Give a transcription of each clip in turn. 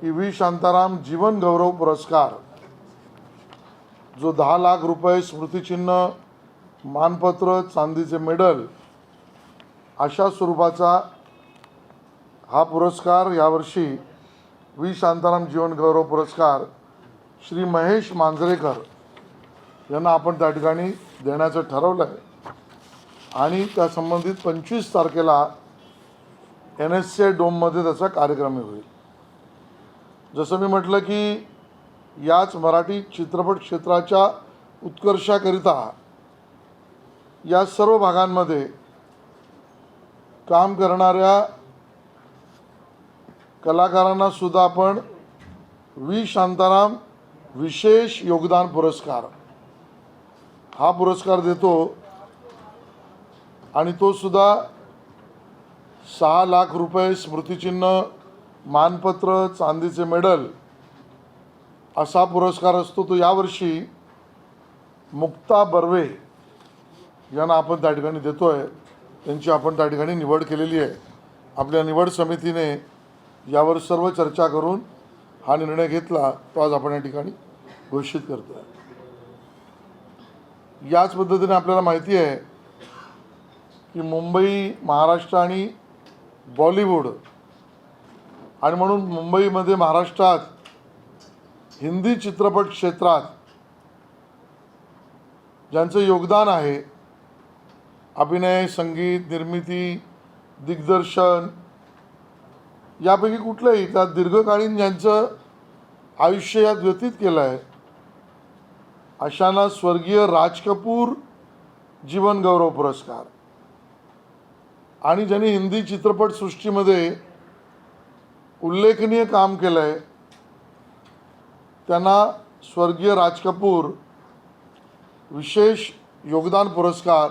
की व्ही. शांताराम जीवन गौरव पुरस्कार जो दहा लाख रुपये स्मृतिचिन्ह मानपत्र चांदीचे मेडल अशा स्वरूपाचा हा पुरस्कार यावर्षी व्ही. शांताराम जीवन गौरव पुरस्कार श्री महेश मांजरेकर यांना आपण त्या ठिकाणी देण्याचं ठरवलं आहे आणि त्या संबंधित पंचवीस तारखेला एन एस सी डोममध्ये त्याचा कार्यक्रम होईल. जसं मी म्हटलं की याच मराठी चित्रपट क्षेत्राच्या उत्कर्षाकरिता या सर्व भागांमध्ये काम करणाऱ्या कलाकारांना सुद्धा आपण व्ही. शांताराम विशेष योगदान पुरस्कार. हा पुरस्कार देतो आणि तो सुद्धा सहा लाख रुपये स्मृतिचिन्ह मानपत्र चांदीचे मेडल असा पुरस्कार असतो तो यावर्षी मुक्ता बर्वे यांना आपण त्या ठिकाणी देतो आहे त्यांची आपण त्या ठिकाणी निवड केलेली आहे. आपल्या निवड समितीने यावर सर्व चर्चा करून हा निर्णय घेतला तो आज आपण या ठिकाणी घोषित करतो आहे याच पद्धतीने आपल्याला माहिती आहे की मुंबई महाराष्ट्र आणि बॉलिवूड आणि म्हणून मुंबईमध्ये महाराष्ट्रात हिंदी चित्रपट क्षेत्रात ज्यांचं योगदान आहे अभिनय संगीत निर्मिती दिग्दर्शन यापैकी कुठलंही त्या दीर्घकालीन ज्यांचं आयुष्य यात व्यतीत केलं आहे अशांना स्वर्गीय राज कपूर जीवनगौरव पुरस्कार. आणि ज्यांनी हिंदी चित्रपटसृष्टीमध्ये उल्लेखनीय काम केलं आहे त्यांना स्वर्गीय राज कपूर विशेष योगदान पुरस्कार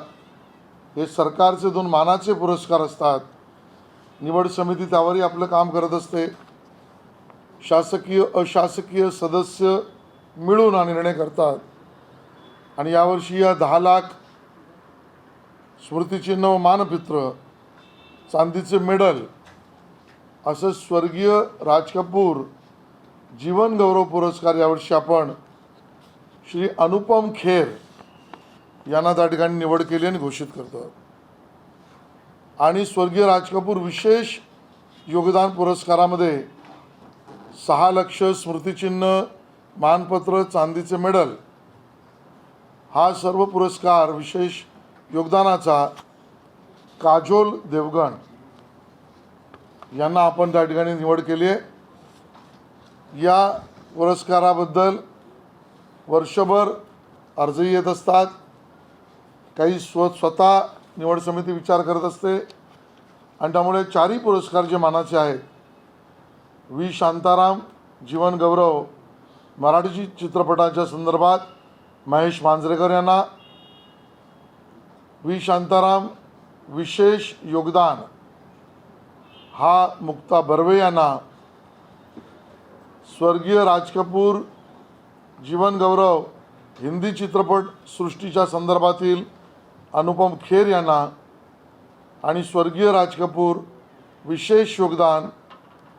हे सरकारचे दोन मानाचे पुरस्कार असतात. निवड समिती त्यावरही आपलं काम करत असते. शासकीय अशासकीय सदस्य मिळून हा निर्णय करतात. आणि यावर्षी या दहा लाख स्मृतिचिन्ह व मानपित्र चांदीचे मेडल असं स्वर्गीय राज कपूर जीवनगौरव पुरस्कार यावर्षी आपण श्री अनुपम खेर यांना त्या ठिकाणी निवड केली आणि घोषित करतो. आणि स्वर्गीय राज कपूर विशेष योगदान पुरस्कारामध्ये सहा लक्ष स्मृतिचिन्ह मानपत्र चांदीचे मेडल हा सर्व पुरस्कार विशेष योगदानाचा काजोल देवगण यांना आपण त्या ठिकाणी निवड केली आहे. या पुरस्काराबद्दल वर्षभर अर्जही येत असतात. काही स्व स्वतः निवड समिती विचार करत असते. आणि त्यामुळे चारही पुरस्कार जे मानाचे आहेत व्ही. शांताराम जीवन गौरव मराठी चित्रपटाच्या संदर्भात महेश मांजरेकर यांना व्ही. शांताराम विशेष योगदान हा मुक्ता बर्वे यांना स्वर्गीय राज कपूर जीवन गौरव हिंदी चित्रपट सृष्टीच्या संदर्भातील अनुपम खेर यांना आणि स्वर्गीय राज कपूर विशेष योगदान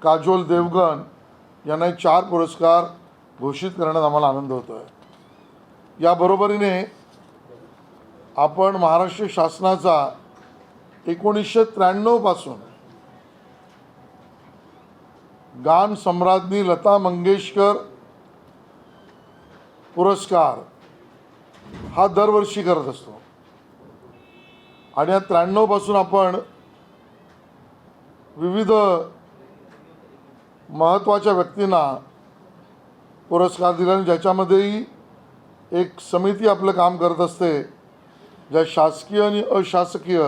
काजोल देवगण यांना चार पुरस्कार घोषित करण्यात आम्हाला आनंद होतो आहे या बरोबरीने आपण महाराष्ट्र शासनाचा एकोणीसशे त्र्याण्णवपासून गान सम्राज्ञी लता मंगेशकर पुरस्कार हा दरवर्षी करत असतो. आणि या त्र्याण्णवपासून आपण विविध महत्त्वाच्या व्यक्तींना पुरस्कार दिला आणि ज्याच्यामध्येही एक समिती आपलं काम करत असते ज्या शासकीय आणि अशासकीय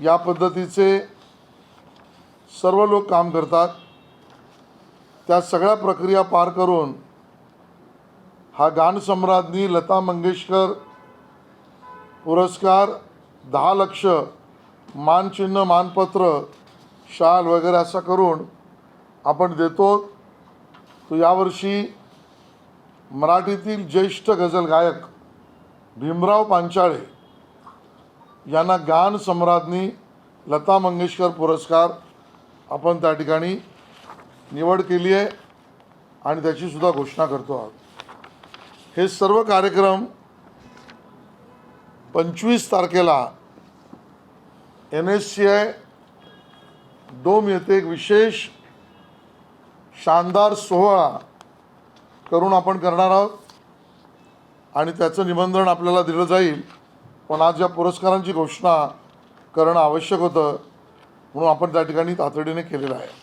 या पद्धतीचे सर्व लोक काम करतात. त्या सगळ्या प्रक्रिया पार करून हा गानसम्राज्ञी लता मंगेशकर पुरस्कार दहा लक्ष मानचिन्ह मानपत्र शाल वगैरे असं करून आपण देतो. तो यावर्षी मराठीतील ज्येष्ठ गझल गायक भीमराव पांचाळे यांना गान सम्राज्ञी लता मंगेशकर पुरस्कार आपण त्या ठिकाणी निवड केली आहे आणि त्याचीसुद्धा घोषणा करतो आहोत. हे सर्व कार्यक्रम पंचवीस तारखेला N S C I dome येथे एक विशेष शानदार सोहळा करून आपण करणार आहोत आणि त्याचं निबंधन आपल्याला दिलं जाईल. पण आज या पुरस्कारांची घोषणा करणं आवश्यक होतं. म्हणून आपण त्या ठिकाणी तातडीने केलेलं आहे.